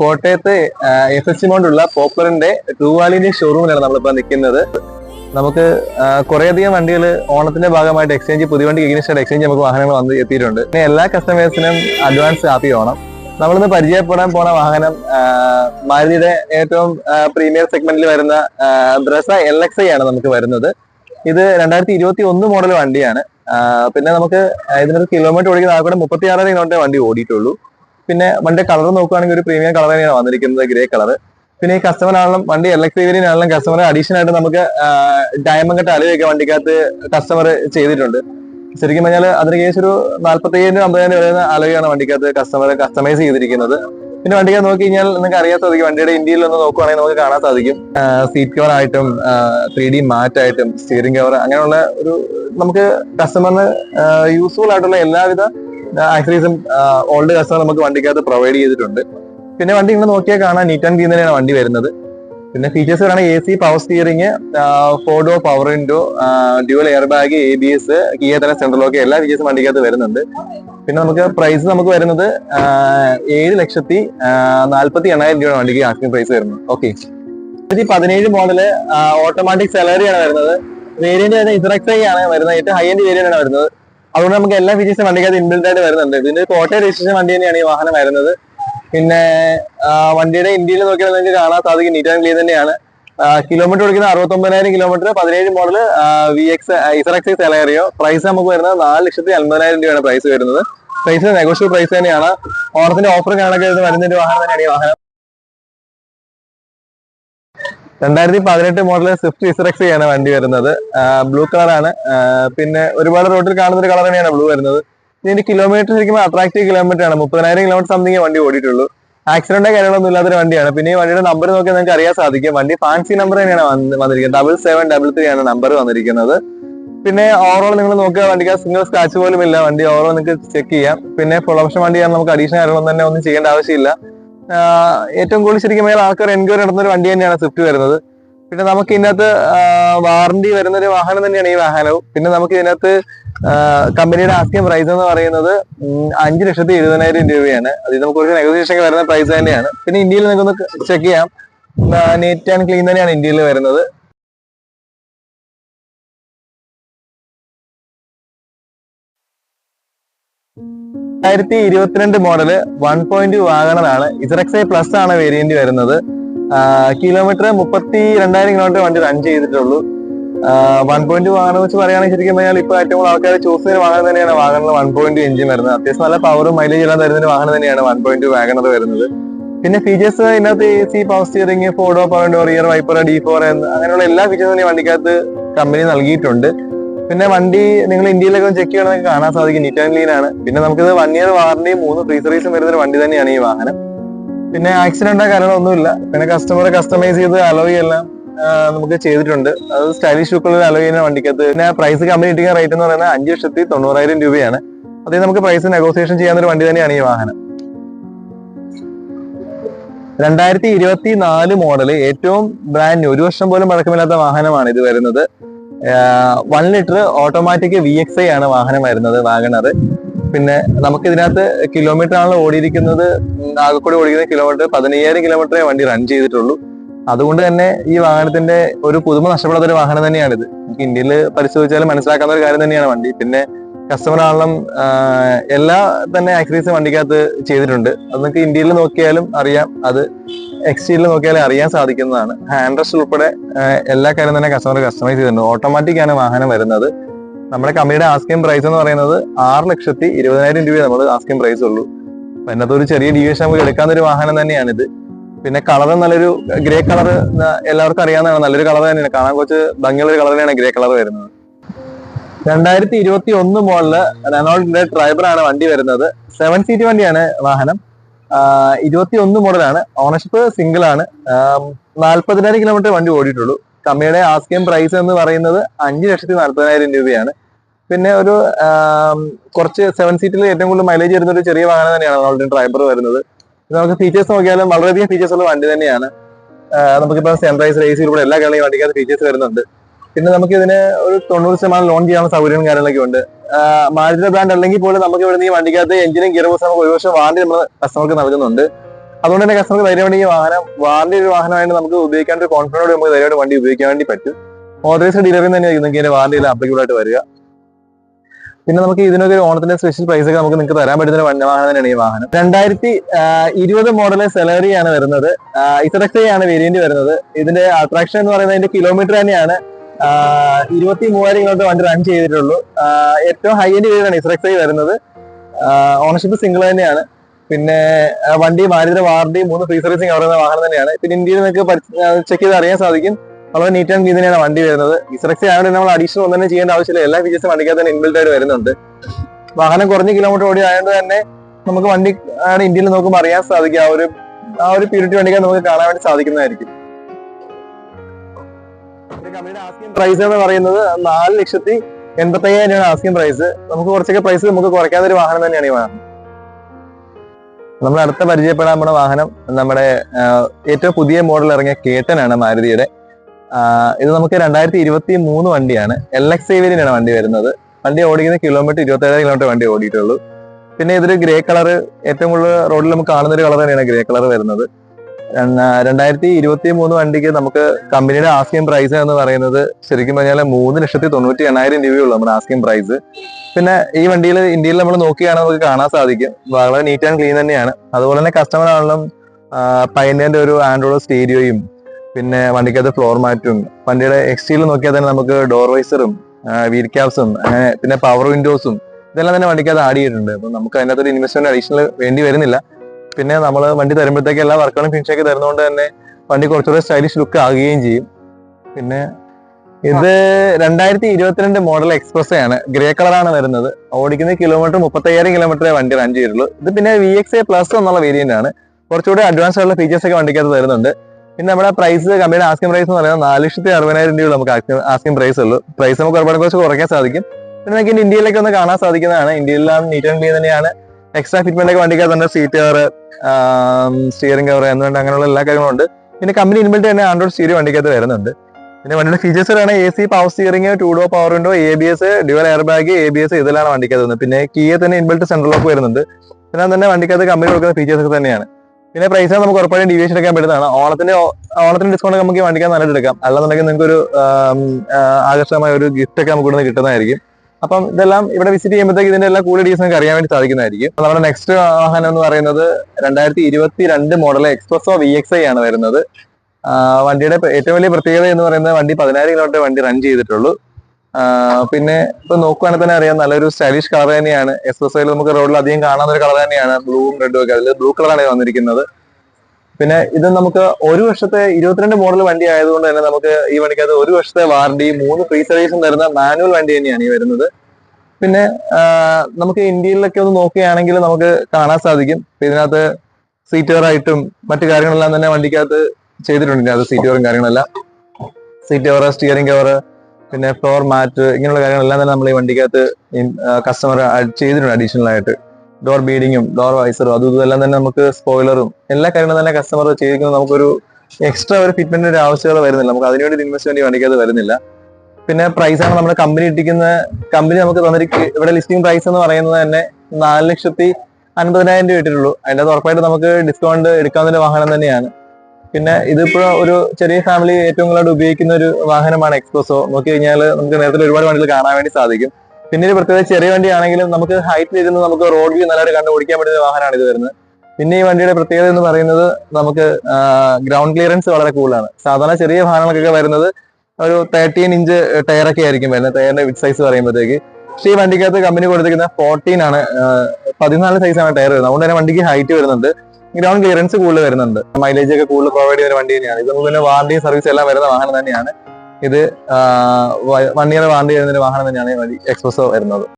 കോട്ടയത്ത് F S മോണ്ടുള്ള പോപ്പുലറിന്റെ ട്രൂവാലിന്റെ ഷോറൂമിലാണ് നമ്മളിപ്പോ നിൽക്കുന്നത് നമുക്ക് കുറേയധികം വണ്ടികൾ ഓണത്തിന്റെ ഭാഗമായിട്ട് എക്സ്ചേഞ്ച് പുതിയ വണ്ടി ഇഗ്നിസ്റ്റഡ് എക്സ്ചേഞ്ച് നമുക്ക് വാഹനങ്ങൾ വന്ന് എത്തിയിട്ടുണ്ട്. പിന്നെ എല്ലാ കസ്റ്റമേഴ്സിനും അഡ്വാൻസ് ഹാപ്പി ഓണം നമ്മളിന്ന് പരിചയപ്പെടാൻ പോണ വാഹനം മാരുതിയുടെ ഏറ്റവും പ്രീമിയർ സെഗ്മെന്റിൽ വരുന്ന ബ്രസ എൽ എക്സ് ഐ ആണ് നമുക്ക് വരുന്നത്. ഇത് രണ്ടായിരത്തി ഇരുപത്തി ഒന്ന് മോഡൽ വണ്ടിയാണ് പിന്നെ നമുക്ക് ഇതിനൊരു കിലോമീറ്റർ ഓടിക്കുന്ന ആൾക്കൂടെ മുപ്പത്തി ആറര കിലോമീറ്റർ വണ്ടി ഓടിയിട്ടുള്ളൂ. പിന്നെ വണ്ടി കളർ നോക്കുകയാണെങ്കിൽ ഒരു പ്രീമിയം കളർ തന്നെയാണ് വന്നിരിക്കുന്നത് ഗ്രേ കളർ പിന്നെ ഈ കസ്റ്റമർ ആണെങ്കിലും വണ്ടി ഇലക്ട്രിക് വേരിയൻ ആണെങ്കിലും കസ്റ്റമർ അഡീഷണൽ ആയിട്ട് നമുക്ക് ഡയമണ്ട് കട്ട് അലയൊക്കെ വണ്ടിക്കകത്ത് കസ്റ്റമർ ചെയ്തിട്ടുണ്ട്. ശരിക്കും പറഞ്ഞാൽ അതിന് കേസ് ഒരു നാല്പത്തയ്യായിരം അമ്പതിനായിരം വരുന്ന അലയാണ് വണ്ടിക്കകത്ത് കസ്റ്റമർ കസ്റ്റമൈസ് ചെയ്തിരിക്കുന്നത്. പിന്നെ വണ്ടിക്കകത്ത് നോക്കി കഴിഞ്ഞാൽ നിങ്ങൾക്ക് അറിയാൻ സാധിക്കും വണ്ടിയുടെ ഇന്ത്യയിൽ ഒന്ന് നോക്കുവാണെങ്കിൽ നമുക്ക് കാണാൻ സാധിക്കും. സീറ്റ് കവർ ആയിട്ടും ത്രീ ഡി മാറ്റ് ആയിട്ടും സ്റ്റിയറിംഗ് കവർ അങ്ങനെയുള്ള ഒരു നമുക്ക് കസ്റ്റമറിന് യൂസ്ഫുൾ ആയിട്ടുള്ള എല്ലാവിധ ആക്സറീസും ഓൾഡ് കസ്റ്റമർ നമുക്ക് വണ്ടിക്കകത്ത് പ്രൊവൈഡ് ചെയ്തിട്ടുണ്ട്. പിന്നെ വണ്ടി ഇങ്ങനെ നോക്കിയാൽ കാണാൻ നീറ്റ് ആൻഡ് ക്ലീൻ വണ്ടി വരുന്നത്. പിന്നെ ഫീച്ചേഴ്സ് പറയുകയാണെങ്കിൽ A C power steering four door power window dual air bag A B S Kia തന്നെ സെൻട്രൽ ലോക്ക് എല്ലാ ഫീച്ചേഴ്സും വണ്ടിക്കകത്ത് വരുന്നുണ്ട്. പിന്നെ നമുക്ക് പ്രൈസ് നമുക്ക് വരുന്നത് ഏഴ് ലക്ഷത്തി നാല്പത്തി എണ്ണായിരം രൂപയാണ് വണ്ടിക്ക് ആക്സിംഗ് പ്രൈസ് വരുന്നത്. ഓക്കെ പതിനേഴ് മോഡൽ ഓട്ടോമാറ്റിക് സെലറി ആണ് വരുന്നത്. വേരിയന്റ് വരുന്നത് ഇസറക്സ് ആണ് വരുന്നത് ഏറ്റവും ഹൈ എൻഡ് വേരിയന്റ് ആണ് വരുന്നത്. അതുകൊണ്ട് നമുക്ക് എല്ലാ ഫീച്ചേഴ്സും വണ്ടിക്കകത്ത് ഇൻബിൽഡ് ആയിട്ട് വരുന്നുണ്ട്. ഇതിന്റെ കോട്ടയം രജിസ്ട്രേഷൻ വണ്ടി തന്നെയാണ് ഈ വാഹനം വരുന്നത്. പിന്നെ വണ്ടിയുടെ ഇന്ത്യയിൽ നോക്കിയാൽ നിങ്ങൾക്ക് കാണാൻ സാധിക്കും. നീറ്റ് ആൻഡ് ക്ലീൻ തന്നെയാണ്. കിലോമീറ്റർ ഓടിക്കുന്ന അറുപത്തൊമ്പതിനായിരം കിലോമീറ്റർ പതിനേഴ് മോഡൽ വി എക്സ് ഇസറക്സ് സെലറിയോ പ്രൈസ് നമുക്ക് വരുന്നത് നാല് ലക്ഷത്തി അൻപതിനായിരം രൂപയാണ് പ്രൈസ് വരുന്നത്. പ്രൈസ് നെഗോഷ്യബിൾ പ്രൈസ് തന്നെയാണ്. ഓണത്തിന്റെ ഓഫർ കാണാൻ വരുന്ന ഒരു വാഹനം തന്നെയാണ് ഈ വാഹനം. രണ്ടായിരത്തി പതിനെട്ട് മോഡൽ സ്വിഫ്റ്റ് ഇസറക്സ് ആണ് വണ്ടി വരുന്നത്. ബ്ലൂ കളറാണ് പിന്നെ ഒരുപാട് റോഡിൽ കാണുന്ന ഒരു കളർ തന്നെയാണ് ബ്ലൂ വരുന്നത്. ഇതിന്റെ കിലോമീറ്റർ ശരിക്കും അട്രാക്റ്റീവ് കിലോമീറ്റർ ആണ്. മുപ്പതിനായിരം കിലോമീറ്റർ സംതിങ് വണ്ടി ഓടിയിട്ടുള്ളൂ. ആക്സിഡന്റ് കാര്യങ്ങളൊന്നും ഇല്ലാത്തൊരു വണ്ടിയാണ്. പിന്നെ ഈ വണ്ടിയുടെ നമ്പർ നോക്കിയാൽ നിങ്ങൾക്ക് അറിയാൻ സാധിക്കും. വണ്ടി ഫാൻസി നമ്പർ തന്നെയാണ് വന്ന് വന്നിരിക്കുന്നത്. ഡബിൾ സെവൻ ഡബിൾ ത്രീ ആണ് നമ്പർ വന്നിരിക്കുന്നത്. പിന്നെ ഓവറോൾ നിങ്ങൾ നോക്കുക വണ്ടിക്ക് സിംഗിൾ സ്ക്രാച്ച് പോലും ഇല്ല വണ്ടി ഓവറോൾ നിങ്ങൾക്ക് ചെക്ക് ചെയ്യാം. പിന്നെ ഫുൾ ഓപ്ഷൻ വണ്ടിയാണ് നമുക്ക് അഡീഷണൽ കാര്യങ്ങളൊന്നും തന്നെ ഒന്നും ചെയ്യേണ്ട ആവശ്യമില്ല. ഏറ്റവും കൂടുതൽ ശരിക്കും മേലെ ആൾക്കാർ എൻക്വയറി നടത്തുന്ന ഒരു വണ്ടി തന്നെയാണ് സ്വിഫ്റ്റ് വരുന്നത്. പിന്നെ നമുക്ക് ഇതിനകത്ത് വാറണ്ടി വരുന്ന ഒരു വാഹനം തന്നെയാണ് ഈ വാഹനവും. പിന്നെ നമുക്ക് ഇതിനകത്ത് കമ്പനിയുടെ ആസ്യം പ്രൈസ് എന്ന് പറയുന്നത് അഞ്ച് ലക്ഷത്തി എഴുപതിനായിരം രൂപയാണ്. അത് നമുക്ക് കുറച്ച് നെഗോസിയേഷൻ വരുന്ന പ്രൈസ് തന്നെയാണ്. പിന്നെ ഇന്ത്യയിൽ നിങ്ങൾക്ക് ചെക്ക് ചെയ്യാം. നീറ്റ് ആൻഡ് ക്ലീൻ തന്നെയാണ് ഇന്ത്യയിൽ വരുന്നത്. രണ്ടായിരത്തി ഇരുപത്തിരണ്ട് മോഡൽ വൺ പോയിന്റ് വാഗണറാണ്. ഇസറക്സ് പ്ലസ് ആണ് വേരിയന്റ് വരുന്നത്. കിലോമീറ്റർ മുപ്പത്തി രണ്ടായിരം കിലോമീറ്റർ വണ്ടി റൺ ചെയ്തിട്ടുള്ളൂ. വൺ പോയിന്റ് വാഹനം വെച്ച് പറയുകയാണെങ്കിൽ ശരിക്കും പറഞ്ഞാൽ ഇപ്പൊ ഏറ്റവും കൂടുതൽ ആൾക്കാർ ചൂസ് ചെയ്യുന്ന വാഹനം തന്നെയാണ് വാഗണർ വൺ പോയിന്റ് എഞ്ചിൻ വരുന്നത്. അത്യാവശ്യം നല്ല പവറും മൈലേജ് എല്ലാം തരുന്ന വാഹനം തന്നെയാണ് വൺ പോയിന്റ് വാഗണർ വരുന്നത്. പിന്നെ ഫീച്ചേഴ്സ് ഇതിനകത്ത് A C power steering four door power door rear wiper D four അങ്ങനെയുള്ള എല്ലാ ഫീച്ചേഴ്സും ഈ വണ്ടിക്കകത്ത് കമ്പനി നൽകിയിട്ടുണ്ട്. പിന്നെ വണ്ടി നിങ്ങൾ ഇന്ത്യയിലൊക്കെ ചെക്ക് ചെയ്യണമെങ്കിൽ കാണാൻ സാധിക്കും. നീറ്റ് ആൻഡ് ക്ലീൻ ആണ്. പിന്നെ നമുക്കിത് വൺ ഇയർ വാറണ്ടിയും മൂന്ന് ഫ്രീ സർവീസും വരുന്ന ഒരു വണ്ടി തന്നെയാണ് ഈ വാഹനം. പിന്നെ ആക്സിഡന്റോ കാര്യങ്ങളൊന്നുമില്ല പിന്നെ കസ്റ്റമർ കസ്റ്റമൈസ് ചെയ്ത് അലോയി എല്ലാം നമുക്ക് ചെയ്തിട്ടുണ്ട്. അത് സ്റ്റൈലിഷ് ലുക്കുള്ള അലോയി തന്നെ വണ്ടിക്കകത്ത്. പിന്നെ പ്രൈസ് കമ്പനി ഇട്ടിരിക്കുന്ന റേറ്റ് എന്ന് പറയുന്നത് അഞ്ച് ലക്ഷത്തി തൊണ്ണൂറായിരം രൂപയാണ്. അതേ നമുക്ക് പ്രൈസ് നെഗോസിയേഷൻ ചെയ്യാൻ ഒരു വണ്ടി തന്നെയാണ് ഈ വാഹനം. രണ്ടായിരത്തി ഇരുപത്തി നാല് മോഡൽ ഏറ്റവും ബ്രാൻഡ് ഒരു വർഷം പോലും പഴക്കമില്ലാത്ത വാഹനമാണ് ഇത് വരുന്നത്. One litre automatic V X I ആണ് വാഹനം വരുന്നത് വാഗണർ പിന്നെ നമുക്ക് ഇതിനകത്ത് കിലോമീറ്റർ ആണല്ലോ ഓടിയിരിക്കുന്നത്. ആകെക്കൂടി ഓടിക്കുന്ന കിലോമീറ്റർ പതിനയ്യായിരം കിലോമീറ്ററേ വണ്ടി റൺ ചെയ്തിട്ടുള്ളൂ. അതുകൊണ്ട് തന്നെ ഈ വാഹനത്തിന്റെ ഒരു പുതുമ നഷ്ടപ്പെടാത്ത ഒരു വാഹനം തന്നെയാണിത്. നമുക്ക് ഇന്ത്യയിൽ പരിശോധിച്ചാലും മനസ്സിലാക്കാവുന്ന ഒരു കാര്യം തന്നെയാണ് വണ്ടി. പിന്നെ കസ്റ്റമർ ആണെങ്കിലും എല്ലാ തന്നെ ആക്സറീസും വണ്ടിക്കകത്ത് ചെയ്തിട്ടുണ്ട്. അത് നിങ്ങൾക്ക് ഇന്ത്യയിൽ നോക്കിയാലും അറിയാം. അത് എക്സ്റ്റീരിയൽ നോക്കിയാലും അറിയാൻ സാധിക്കുന്നതാണ്. ഹാൻഡ് റെസ്റ്റ് ഉൾപ്പെടെ എല്ലാ കാര്യം തന്നെ കസ്റ്റമർ കസ്റ്റമൈസ് ചെയ്തിട്ടുണ്ട്. ഓട്ടോമാറ്റിക് ആണ് വാഹനം വരുന്നത്. നമ്മുടെ കമ്പനിയുടെ ആസ്കിംഗ് പ്രൈസ് എന്ന് പറയുന്നത് ആറ് ലക്ഷത്തി ഇരുപതിനായിരം രൂപയെ നമ്മൾ ആസ്കിംഗ് പ്രൈസ് ഉള്ളൂ. അപ്പം അതിനകത്ത് ഒരു ചെറിയ ഡിവിഷൻ നമുക്ക് എടുക്കാവുന്ന ഒരു വാഹനം തന്നെയാണിത്. പിന്നെ കളർ നല്ലൊരു ഗ്രേ കളർ എല്ലാവർക്കും അറിയാവുന്നതാണ്. നല്ലൊരു കളർ തന്നെയാണ്. കാണാൻ കുറച്ച് ഭംഗിയുള്ള കളർ തന്നെയാണ് ഗ്രേ കളർ വരുന്നത്. രണ്ടായിരത്തി ഇരുപത്തി ഒന്ന് മോഡൽ റെനോൾഡിന്റെ ആണ് വണ്ടി വരുന്നത്. സെവൻ സീറ്റ് വണ്ടിയാണ് വാഹനം. ഇരുപത്തി ഒന്ന് മോഡലാണ്. ഓണർഷിപ്പ് സിംഗിൾ ആണ് നാല്പതിനായിരം കിലോമീറ്റർ വണ്ടി ഓടിയിട്ടുള്ളൂ. കമ്പനിയുടെ ആസ്കിയം പ്രൈസ് എന്ന് പറയുന്നത് അഞ്ച് ലക്ഷത്തി നാല്പതിനായിരം രൂപയാണ്. പിന്നെ ഒരു കുറച്ച് സെവൻ സീറ്റിൽ ഏറ്റവും കൂടുതൽ മൈലേജ് വരുന്ന ഒരു ചെറിയ വാഹനം തന്നെയാണ് റെനോൾഡിന്റെ ഡ്രൈവർ വരുന്നത്. നമുക്ക് ഫീച്ചേഴ്സ് നോക്കിയാലും വളരെയധികം ഫീച്ചേഴ്സ് ഉള്ള വണ്ടി തന്നെയാണ്. നമുക്കിപ്പോൾ സി ഉൾപ്പെടെ എല്ലാ കളിയും വണ്ടിക്കകത്ത് ഫീച്ചേഴ്സ് വരുന്നുണ്ട്. പിന്നെ നമുക്ക് ഇതിന് ഒരു തൊണ്ണൂറ് ശതമാനം ലോൺ ചെയ്യാനുള്ള സൗകര്യവും കാര്യങ്ങളൊക്കെ ഉണ്ട്. മാരുതി ബ്രാൻഡ് അല്ലെങ്കിൽ പോലും നമുക്ക് ഇവിടെ ഈ വണ്ടിക്കകത്ത് എഞ്ചിനും ഗിയർ ബോക്സ് നമുക്ക് ഒരു വർഷം വാണ്ടി നമ്മൾ കസ്റ്റമർക്ക് നൽകുന്നുണ്ട്. അതുകൊണ്ട് തന്നെ കസ്റ്റമർക്ക് ധൈര്യമായിട്ട് ഈ വാഹനം വാറണ്ടി ഒരു വാഹനമായിട്ട് നമുക്ക് ഉപയോഗിക്കാൻ ഒരു കോൺഫിഡന്റോട് നമുക്ക് ധൈര്യമായിട്ട് വണ്ടി ഉപയോഗിക്കാൻ വേണ്ടി പറ്റും. ഓതറൈസ്ഡ് ഡീലറിൽ തന്നെ നിങ്ങൾക്ക് ഇതിന്റെ വാറണ്ടിയിൽ അപ്ലിക്കബിൾ ആയിട്ട് വരിക. പിന്നെ നമുക്ക് ഇതിനൊക്കെ ഓണത്തിന്റെ സ്പെഷ്യൽ പ്രൈസ് ഒക്കെ നമുക്ക് നിങ്ങൾക്ക് തരാൻ പറ്റുന്ന വാഹനം തന്നെയാണ് ഈ വാഹനം. രണ്ടായിരത്തി ഇരുപത് മോഡലെ സെലറിയാണ് വരുന്നത്. ഇസറക്സൈ ആണ് വേരിയന്റ് വരുന്നത്. ഇതിന്റെ അട്രാക്ഷൻ എന്ന് പറയുന്നത് അതിന്റെ കിലോമീറ്റർ തന്നെയാണ്. ഇരുപത്തി മൂവായിരം കിലോമീറ്റർ വണ്ടി റൺ ചെയ്തിട്ടുള്ളൂ. ഏറ്റവും ഹൈ എൻഡ് വേരിയന്റ് ഇസ്രക്സ് ഐ വരുന്നത്. ഓണർഷിപ്പ് സിംഗിൾ തന്നെയാണ്. പിന്നെ വണ്ടി മാരുതി വാറണ്ടി മൂന്ന് ഫ്രീ സർവീസിംഗ് ചെയ്യുന്ന വാഹനം തന്നെയാണ്. പിന്നെ ഇന്ത്യയിൽ നിങ്ങൾക്ക് ചെക്ക് ചെയ്ത് അറിയാൻ സാധിക്കും. വളരെ നീറ്റ് ആൻഡ് തന്നെയാണ് വണ്ടി വരുന്നത്. ഇസ്രക്സ് ആയതുകൊണ്ട് നമ്മൾ അഡീഷണൽ ഒന്നും തന്നെ ചെയ്യേണ്ട ആവശ്യമില്ല. എല്ലാ ഫീച്ചേഴ്സും വണ്ടിക്കകത്ത് തന്നെ ഇൻബിൽഡ് ആയിട്ട് വരുന്നുണ്ട്. വാഹനം കുറഞ്ഞ കിലോമീറ്റർ ഓടി ആയതുകൊണ്ട് തന്നെ നമുക്ക് വണ്ടി ആണ് ഇന്ത്യയിൽ നോക്കുമ്പോൾ അറിയാൻ സാധിക്കും. ആ ഒരു ആ ഒരു പ്യൂരിറ്റി വണ്ടിക്കാൻ നമുക്ക് കാണാൻ വേണ്ടി സാധിക്കുന്നതായിരിക്കും. പ്രൈസ് എന്ന് പറയുന്നത് നാല് ലക്ഷത്തി എൺപത്തി അയ്യായിരം ആസ്കിംഗ് പ്രൈസ് നമുക്ക് കുറച്ചൊക്കെ പ്രൈസ് നമുക്ക് കുറയ്ക്കാത്ത ഒരു വാഹനം തന്നെയാണ് ഈ വാഹനം. നമ്മൾ അടുത്ത പരിചയപ്പെടാൻ പോണ വാഹനം നമ്മുടെ ഏറ്റവും പുതിയ മോഡൽ ഇറങ്ങിയ കേട്ടനാണ് മാരുതിയുടെ. ഇത് നമുക്ക് രണ്ടായിരത്തി ഇരുപത്തി മൂന്ന് വണ്ടിയാണ്. എൽ എക്സ് ആണ് വണ്ടി വരുന്നത്. വണ്ടി ഓടിക്കുന്ന കിലോമീറ്റർ ഇരുപത്തി ഏഴ് കിലോമീറ്റർ വണ്ടി ഓടിയിട്ടുള്ളൂ. പിന്നെ ഇതൊരു ഗ്രേ കളർ ഏറ്റവും കൂടുതൽ റോഡിൽ നമുക്ക് കാണുന്ന ഒരു കളർ തന്നെയാണ് ഗ്രേ കളർ വരുന്നത്. രണ്ടായിരത്തി ഇരുപത്തി മൂന്ന് വണ്ടിക്ക് നമുക്ക് കമ്പനിയുടെ ആസ്കിംഗ് പ്രൈസ് എന്ന് പറയുന്നത് ശരിക്കും പറഞ്ഞാൽ മൂന്ന് ലക്ഷത്തി തൊണ്ണൂറ്റി എണ്ണായിരം രൂപയുള്ളൂ നമ്മുടെ ആസ്കിംഗ് പ്രൈസ് പിന്നെ ഈ വണ്ടിയിൽ ഇന്ത്യയിൽ നമ്മൾ നോക്കുകയാണെങ്കിൽ നമുക്ക് കാണാൻ സാധിക്കും. വളരെ നീറ്റ് ആൻഡ് ക്ലീൻ തന്നെയാണ്. അതുപോലെ തന്നെ കസ്റ്റമർ ആണെങ്കിലും പൈനന്റെ ഒരു ആൻഡ്രോയിഡ് സ്റ്റീരിയോയും പിന്നെ വണ്ടിക്കകത്ത് ഫ്ലോർ മാറ്റും വണ്ടിയുടെ എക്സ്റ്റീരിയൽ നോക്കിയാൽ തന്നെ നമുക്ക് ഡോർ വൈസറും വീൽ ക്യാപ്സും അങ്ങനെ പിന്നെ പവർ വിൻഡോസും ഇതെല്ലാം തന്നെ വണ്ടിക്കകത്ത് ആഡ് ചെയ്തിട്ടുണ്ട്. അപ്പൊ നമുക്ക് അതിനകത്തൊരു ഇൻവെസ്റ്റ്മെന്റ് അഡീഷണൽ വേണ്ടി വരുന്നില്ല. പിന്നെ നമ്മൾ വണ്ടി തരുമ്പോഴത്തേക്ക് എല്ലാ വർക്കുകളും ആക്കി തരുന്നതുകൊണ്ട് തന്നെ വണ്ടി കുറച്ചുകൂടെ സ്റ്റൈലിഷ് ലുക്ക് ആകുകയും ചെയ്യും. പിന്നെ ഇത് രണ്ടായിരത്തി ഇരുപത്തിരണ്ട് മോഡൽ എക്സ്പ്രസ് ആണ് ഗ്രേ കളറാണ് വരുന്നത്. ഓടിക്കുന്ന കിലോമീറ്റർ മുപ്പത്തയ്യായിരം കിലോമീറ്റർ വണ്ടി റൺ ചെയ്തിട്ടുള്ളൂ. ഇത് പിന്നെ വി എക്സ് എ പ്ലസ് എന്നുള്ള വേരിയന്റ് ആണ്. കുറച്ചുകൂടി അഡ്വാൻസ് ആയിട്ടുള്ള ഫീച്ചേഴ്സ് ഒക്കെ വണ്ടിക്കകത്ത് തരുന്നുണ്ട്. പിന്നെ നമ്മുടെ പ്രൈസ് കമ്പനിയുടെ ആസ്കിംഗ് പ്രൈസ് എന്ന് പറയുന്നത് നാല് ലക്ഷത്തി അറുപതിനായിരം രൂപ നമുക്ക് ആസ്കിംഗ് പ്രൈസ് ഉള്ളൂ. പ്രൈസ് നമുക്ക് ഒരുപാട് കുറച്ച് കുറയ്ക്കാൻ സാധിക്കും. പിന്നെ നമുക്ക് ഇന്ത്യയിലേക്ക് ഒന്ന് കാണാൻ സാധിക്കുന്നതാണ്. ഇന്ത്യയിലാണ് നീറ്റ് ആൻഡ് ക്ലീൻ തന്നെയാണ്. എക്സ്ട്രാ ഫിറ്റ്മെന്റ് ഒക്കെ തന്നെ സീറ്റ് കവർ സ്റ്റിയറിംഗ് കവർ എന്നുകൊണ്ട് അങ്ങനെയുള്ള എല്ലാ കാര്യങ്ങളും ഉണ്ട്. പിന്നെ കമ്പനി ഇൻബിൽറ്റ് തന്നെ ആൻഡ്രോയിഡ് സ്റ്റീരിയോ വണ്ടിക്കകത്ത് വരുന്നുണ്ട്. പിന്നെ വണ്ടിയുടെ ഫീച്ചേഴ്സ് പറയുന്നത് A C power steering two door power window A B S dual air bag A B S ഇതിലാണ് വണ്ടിക്കകത്ത് വരുന്നത്. പിന്നെ കീയെ തന്നെ ഇൻബിൽറ്റ് സെൻട്രൽ ലോക്ക് വരുന്നുണ്ട്. പിന്നെ തന്നെ വണ്ടിക്കകത്ത് കമ്പനി കൊടുക്കുന്ന ഫീച്ചേഴ്സ് ഒക്കെ തന്നെയാണ്. പിന്നെ പ്രൈസ് നമുക്ക് ഉറപ്പായിട്ടും ഡിവിയേഷൻ എടുക്കാൻ പറ്റുന്നതാണ്. ഓണത്തിന്റെ ഓണത്തിന് ഡിസ്കൗണ്ട് നമുക്ക് വണ്ടിക്കാൻ നല്ലത് എടുക്കാം. അല്ലാന്നുണ്ടെങ്കിൽ നിങ്ങൾക്ക് ഒരു ആകർഷകമായ ഒരു ഗിഫ്റ്റ് ഒക്കെ നമുക്ക് ഇവിടുന്ന് കിട്ടുന്നതായിരിക്കും. അപ്പം ഇതെല്ലാം ഇവിടെ വിസിറ്റ് ചെയ്യുമ്പോഴത്തേക്ക് ഇതിന്റെ എല്ലാം കൂടുതൽ ഡീസ് നമുക്ക് അറിയാൻ വേണ്ടി സാധിക്കുന്നതായിരിക്കും. നമ്മുടെ നെക്സ്റ്റ് വാഹനം എന്ന് പറയുന്നത് രണ്ടായിരത്തി ഇരുപത്തി രണ്ട് model S-Presso V X I ആണ് വരുന്നത്. വണ്ടിയുടെ ഏറ്റവും വലിയ പ്രത്യേകത എന്ന് പറയുന്നത് വണ്ടി പതിനായിരം കിലോമീറ്റർ വണ്ടി റൺ ചെയ്തിട്ടുള്ളൂ. പിന്നെ ഇപ്പൊ നോക്കുകയാണെങ്കിൽ തന്നെ അറിയാം നല്ലൊരു സ്റ്റൈലിഷ് കളർ തന്നെയാണ്. എക്സ്പ്രസോയിൽ നമുക്ക് റോഡിൽ അധികം കാണാവുന്ന ഒരു കളർ തന്നെയാണ്. ബ്ലൂവും റെഡും ഒക്കെ. അതിൽ ബ്ലൂ കളറാണ് വന്നിരിക്കുന്നത്. പിന്നെ ഇത് നമുക്ക് ഒരു വർഷത്തെ ഇരുപത്തിരണ്ട് മോഡൽ വണ്ടി ആയതുകൊണ്ട് തന്നെ നമുക്ക് ഈ വണ്ടിക്കകത്ത് ഒരു വർഷത്തെ വാറണ്ടി മൂന്ന് ഫ്രീ സർവീസും തരുന്ന മാനുവൽ വണ്ടി തന്നെയാണ് ഈ വരുന്നത്. പിന്നെ നമുക്ക് ഇന്ത്യയിലൊക്കെ ഒന്ന് നോക്കുകയാണെങ്കിൽ നമുക്ക് കാണാൻ സാധിക്കും. ഇതിനകത്ത് സീറ്റ് മറ്റു കാര്യങ്ങളെല്ലാം തന്നെ വണ്ടിക്കകത്ത് ചെയ്തിട്ടുണ്ട്. ഇതിനകത്ത് സീറ്റ് കവറും കാര്യങ്ങളെല്ലാം. സീറ്റ് കവർ സ്റ്റിയറിംഗ് കവർ പിന്നെ ഫ്ലോർ മാറ്റ് ഇങ്ങനെയുള്ള കാര്യങ്ങളെല്ലാം തന്നെ നമ്മൾ ഈ വണ്ടിക്കകത്ത് കസ്റ്റമർ ചെയ്തിട്ടുണ്ട് അഡീഷണൽ ആയിട്ട്. ഡോർ ബീഡിങ്ങും ഡോർ വൈസറും അതും ഇതെല്ലാം തന്നെ നമുക്ക് സ്പോയിലറും എല്ലാ കാര്യങ്ങളും തന്നെ കസ്റ്റമർ ചെയ്തിരിക്കുന്നത് നമുക്കൊരു എക്സ്ട്രാ ഒരു ഫിറ്റ്മെന്റിന്റെ ഒരു ആവശ്യകത വരുന്നില്ല. നമുക്ക് അതിനുവേണ്ടി ഇൻവെസ്റ്റ്മെന്റ് വണ്ടിക്കകത്ത് വരുന്നില്ല. പിന്നെ പ്രൈസ് ആണ് നമ്മുടെ കമ്പനി ഇട്ടിരിക്കുന്ന കമ്പനി നമുക്ക് തന്നിരിക്കും ഇവിടെ ലിസ്റ്റിംഗ് പ്രൈസ് എന്ന് പറയുന്നത് തന്നെ നാല് ലക്ഷത്തി അൻപതിനായിരം രൂപ ഇട്ടിട്ടുള്ളൂ. അതിന്റെ ഉറപ്പായിട്ട് നമുക്ക് ഡിസ്കൗണ്ട് എടുക്കാവുന്ന വാഹനം തന്നെയാണ്. പിന്നെ ഇതിപ്പോ ഒരു ചെറിയ ഫാമിലി ഏറ്റവും കൂടുതൽ ഉപയോഗിക്കുന്ന ഒരു വാഹനമാണ് എക്സ്പ്രസോ നോക്കി കഴിഞ്ഞാൽ നമുക്ക് നേരത്തെ ഒരുപാട് വണ്ടികൾ കാണാൻ വേണ്ടി സാധിക്കും. പിന്നെ ഒരു പ്രത്യേകത ചെറിയ വണ്ടിയാണെങ്കിലും നമുക്ക് ഹൈറ്റിൽ ഇരുന്ന് നമുക്ക് റോഡ് വ്യൂ നല്ലതായിട്ട് കണ്ട് ഓടിക്കാൻ പറ്റുന്ന വാഹനമാണ് ഇത് വരുന്നത്. പിന്നെ ഈ വണ്ടിയുടെ പ്രത്യേകത എന്ന് പറയുന്നത് നമുക്ക് ഗ്രൗണ്ട് ക്ലിയറൻസ് വളരെ കൂടുതലാണ്. സാധാരണ ചെറിയ വാഹനങ്ങൾക്കൊക്കെ വരുന്നത് ഒരു തേർട്ടീൻ ഇഞ്ച് ടയറൊക്കെ ആയിരിക്കും വരുന്നത്. ടയറിന്റെ വിത്ത് സൈസ് പറയുമ്പോഴത്തേക്ക്. പക്ഷേ ഈ വണ്ടിക്കകത്ത് കമ്പനി കൊടുത്തിരിക്കുന്ന ഫോർട്ടീൻ ആണ് പതിനാല് സൈസാണ് ടയർ വരുന്നത്. അതുകൊണ്ട് തന്നെ വണ്ടിക്ക് ഹൈറ്റ് വരുന്നുണ്ട്. ഗ്രൗണ്ട് ക്ലിയറൻസ് കൂടുതൽ വരുന്നുണ്ട്. മൈലേജ് ഒക്കെ കൂടുതൽ പ്രൊവൈഡ് ചെയ്യുന്ന വണ്ടി തന്നെയാണ്. ഇത് നമുക്ക് പിന്നെ വാറണ്ടി സർവീസ് എല്ലാം വരുന്ന വാഹനം തന്നെയാണ്. ഇത് വൺ ഇയർ വാണ്ടി വരുന്ന ഒരു വാഹനം തന്നെയാണ് എക്സ്പ്രസോ വരുന്നത്.